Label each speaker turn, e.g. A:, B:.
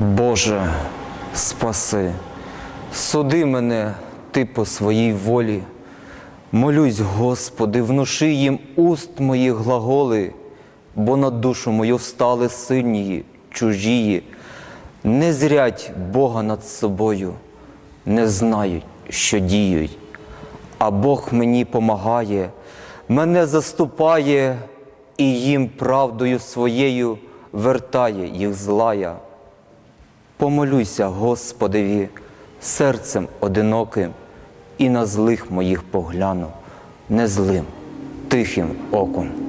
A: Боже, спаси, суди мене Ти по своїй волі. Молюсь, Господи, внуши їм уст моїх глаголи, бо на душу мою встали сильні, чужії, не зрять Бога над собою, не знають, що діють. А Бог мені помагає, мене заступає і їм правдою своєю вертає їх злая. Помолюся Господеві серцем одиноким і на злих моїх погляну, не злим, тихим оком.